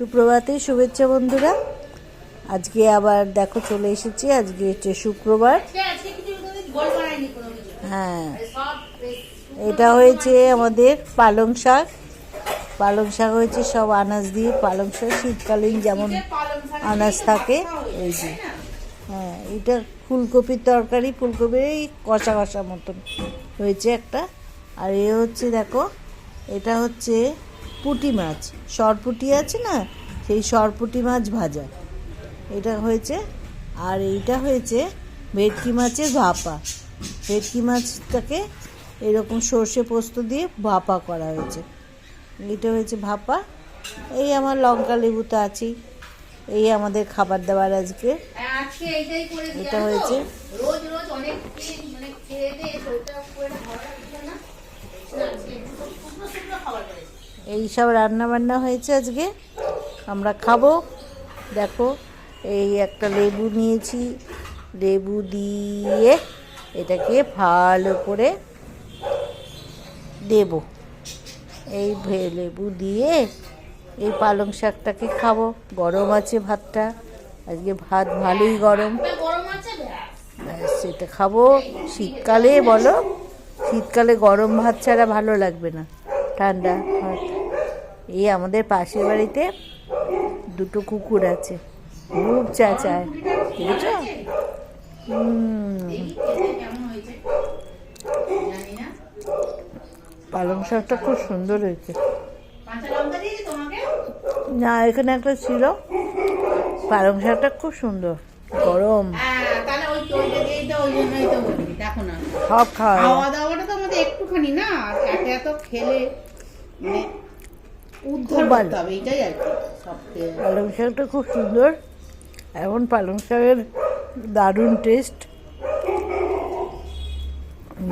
সুপ্রভাতে শুভেচ্ছা বন্ধুরা। আজকে আবার দেখো চলে এসেছি, আজকে হচ্ছে শুক্রবার। হ্যাঁ এটা হয়েছে আমাদের পালং শাক। পালং শাক হয়েছে সব আনাজ দিয়ে, পালং শাক শীতকালীন যেমন আনাজ থাকে, এই যে। হ্যাঁ এটা ফুলকপির তরকারি ফুলকপির এই কষা কষা মতন হয়েছে একটা। আর এ হচ্ছে দেখো, এটা হচ্ছে পুঁটি মাছ। সরপুটি আছে না? সেই সরপুটি মাছ ভাজা। এটা হয়েছে আর এইটা হয়েছে ভেটকি মাছের ভাপা। ভেটকি মাছটাকে এরকম সর্ষে পোস্ত দিয়ে ভাপা করা হয়েছে। এটা হয়েছে ভাপা। এই আমার লঙ্কা লেবু তো আছেই। এই আমাদের খাবার দাবার আজকে। দিই এটা হয়েছে? রোজ রোজ অনেক মানে খেয়ে দিয়ে শরীরটা খুব একটা ভালো লাগছে না আজকে একটু শুকনো শুকনো খাবার করেছি এই সব রান্না বান্না হয়েছে আজকে। আমরা খাব। দেখো, এই একটা লেবু নিয়েছি। লেবু দিয়ে এটাকে ভালো করে দেব। এই লেবু দিয়ে এই পালং শাকটাকে খাব। গরম আছে ভাতটা। আজকে ভাত ভালোই গরম। এটা খাব। শীতকালে বলো, শীতকালে গরম ভাত ছাড়া ভালো লাগবে না। ঠান্ডা ভাত। এই আমাদের পাশের বাড়িতে দুটো কুকুর আছে। খুব চাচায় বুঝেছ পালং শাকটা খুব সুন্দর হয়েছে। না, এখানে একটা ছিল। পালং শাকটা খুব সুন্দর। গরম। সব খাওয়া দাওয়াটা তো আমাদের একটুখানি না এত খেলে মানে উদ্ধার করতে হবে এইটাই আর কি পালং শাকটা খুব সুন্দর। এখন পালং শাকের দারুণ টেস্ট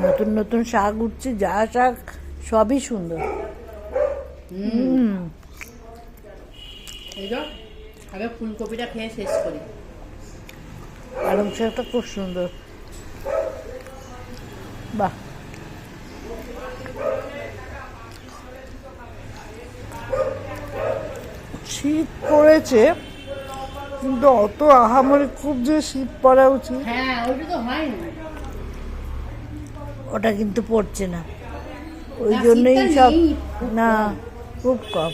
নতুন নতুন শাক উঠছে যা শাক সবই সুন্দর। হুম। আগে ফুলকপিটা খেয়ে শেষ করি। পালং শাকটা খুব সুন্দর। বাহ। শীত পড়েছে কিন্তু অত আহামরি খুব যে শীত পড়া উচিত। হ্যাঁ ওটা কিন্তু পড়ছে না। ওই জন্যই সব না খুব কম।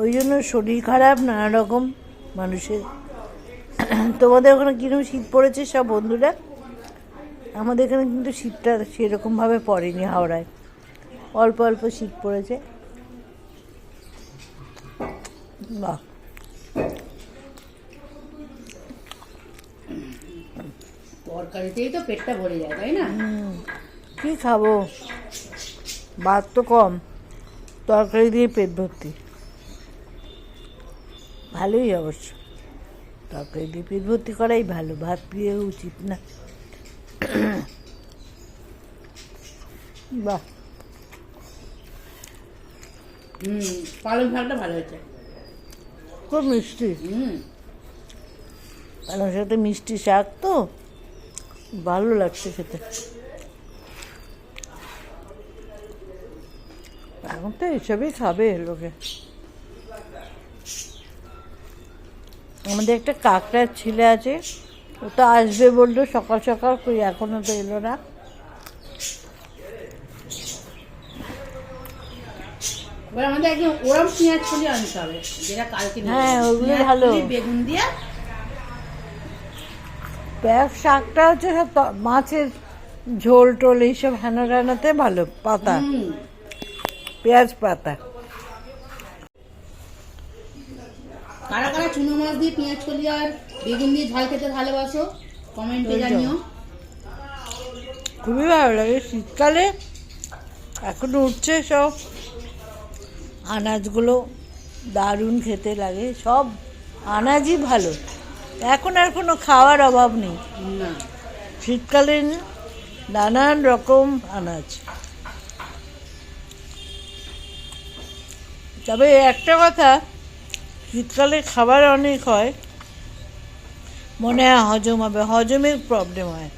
ওই জন্য শরীর খারাপ নানা রকম মানুষের। তোমাদের ওখানে কীরকম শীত পড়েছে সব বন্ধুরা? আমাদের এখানে কিন্তু শীতটা সেরকমভাবে পড়েনি হাওড়ায়। অল্প অল্প শীত পড়েছে। বাহ তরকারিতেই তো পেটটা ভরে যায় তাই না? কী খাব? ভাত তো কম। তরকারি দিয়ে পেট ভর্তি। ভালোই অবশ্য। তরকারি দিয়ে পেট ভর্তি করাই ভালো ভাত দিয়ে উচিত না। বাহ। হুম পালং শাকটা ভালো হয়েছে। খুব মিষ্টি। পালং শাকটা মিষ্টি শাক তো ভালো লাগছে খেতে। এখন তো এসবই খাবে লোকে। আমাদের একটা কাকড়ার ছেলে আছে, ও তো আসবে বলল সকাল সকাল, কই এখনও তো এলো না। এবার আমাদের একদম ওরম পেঁয়াজ কলি আনতে হবে যেটা কালকে হ্যাঁ, ওগুলো ভালো। বেগুন দিয়ে। প্যাক শাকটা হচ্ছে সব মাছের ঝোল টোল এইসব হেনা রান্নাতে ভালো পাতা। পেঁয়াজ পাতা। কারা কারা চুনো মাছ দিয়ে পেঁয়াজ কলি আর বেগুন দিয়ে ঝাল খেতে ভালোবাসো কমেন্টে জানিও। খুবই ভালো লাগে। শীতকালে এখন উঠছে সব। আনাজগুলো দারুণ খেতে লাগে সব আনাজই ভালো। এখন আর কোনো খাওয়ার অভাব নেই। না। শীতকালে নানান রকম আনাজ। তবে একটা কথা শীতকালে খাবার অনেক হয়। মনে হয় হজম হবে হজমের প্রবলেম হয়।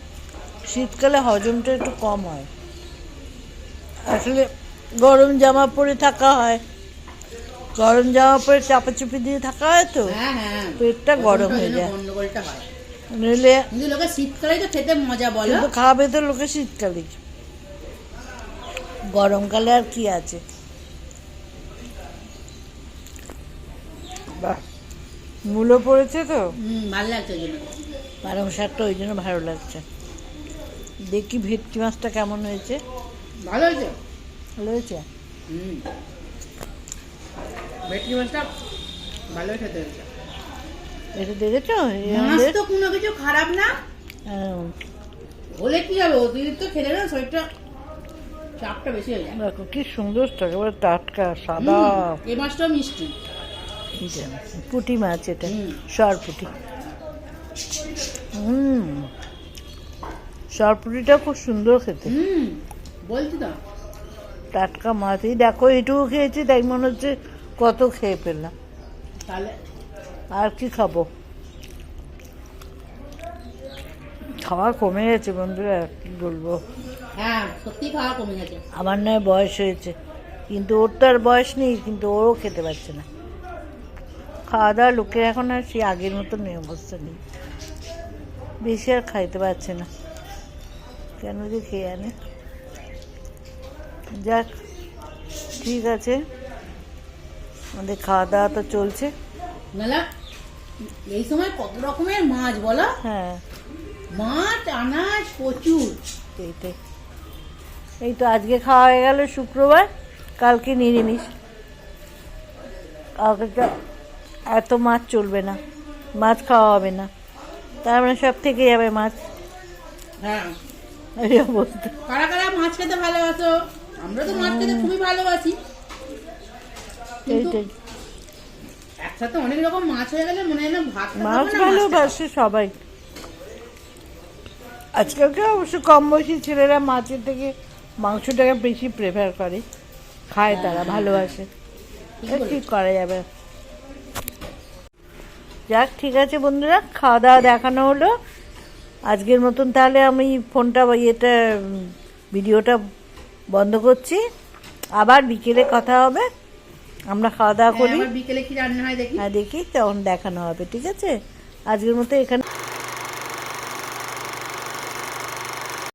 শীতকালে হজমটা একটু কম হয়। আসলে গরম জামা পরে থাকা হয় গরম জামা পরে চাপাচুপি দিয়ে থাকা হয় তো? হ্যাঁ হ্যাঁ। পেটটা গরম হয়ে যায়। নইলে লোকে শীতকালেই তো খেতে মজা বলো। কিন্তু খাবে তো লোকে শীতকালে। গরমকালে আর কি আছে? বাহ। মূলো পড়েছে তো? ভালো লাগছে ওই জন্য। পালং শাকটা ওই জন্য ভালো লাগছে। দেখি ভেটকি মাছটা কেমন হয়েছে? ভালো হয়েছে? ভালো হয়েছে? হুম। ভেটকি মাছটা ভালো খেতে হয়েছে। এটা দেখেছ? মাছ তো কোনো কিছু খারাপ না। হলে কি হবে অতিরিক্ত খেলে না শরীরটা চাপটা বেশি হয়ে যায়। দেখো কি সুন্দর একেবারে টাটকা সাদা। এই মাছটাও মিষ্টি। পুঁটি মাছ এটা। সরপুটি হুম। সরপুটিটা খুব সুন্দর খেতে। বলছি তো। টাটকা মাছ এই দেখো এটুকু খেয়েছি তাই মনে হচ্ছে কত খেয়ে পেলাম। তাহলে? আর কি খাব? খাওয়া কমে গেছে বন্ধুরা কি বলব? হ্যাঁ সত্যি খাওয়া কমে গেছে। আমার নয় বয়স হয়েছে কিন্তু ওর তো আর বয়স নেই কিন্তু ওরও খেতে পারছে না। খাওয়া দাওয়া লোকের এখন আর সেই আগের মতো নেই অবস্থা নেই। বেশি আর খাইতে পারছে না। কেন যে খেয়ে আনে? যাক ঠিক আছে। আমাদের খাওয়া দাওয়া তো চলছে। মেলা এই সময় কত রকমের মাছ বলো? হ্যাঁ। মাছ আনাজ প্রচুর এইটাই এই তো আজকে খাওয়া হয়ে গেল শুক্রবার কালকে নিরামিষ। কালকে এত মাছ চলবে না মাছ খাওয়া হবে না। তার মানে সব থেকে যাবে মাছ। হ্যাঁ। কারা কারা মাছ খেতে ভালোবাসো? আমরা তো মাছ খেতে খুবই ভালোবাসি। এইটাই। একসাথে অনেক রকম মাছ হয়ে গেলে মনে হয় না ভাত মাছ ভালোবাসে সবাই। আজকালকে অবশ্য কম বয়সী ছেলেরা মাছের থেকে মাংসটাকে বেশি প্রেফার করে। খায় তারা ভালোবাসে এ কি করা যাবে? যাক ঠিক আছে বন্ধুরা খাওয়া দাওয়া দেখানো হলো। আজকের মতন তাহলে আমি ফোনটা বা ইয়েটা ভিডিওটা বন্ধ করছি। আবার বিকেলে কথা হবে। আমরা খাওয়া দাওয়া করি। বিকেলে কি রান্না হয় দেখি? হ্যাঁ দেখি তখন দেখানো হবে ঠিক আছে? আজকের মতো এখানে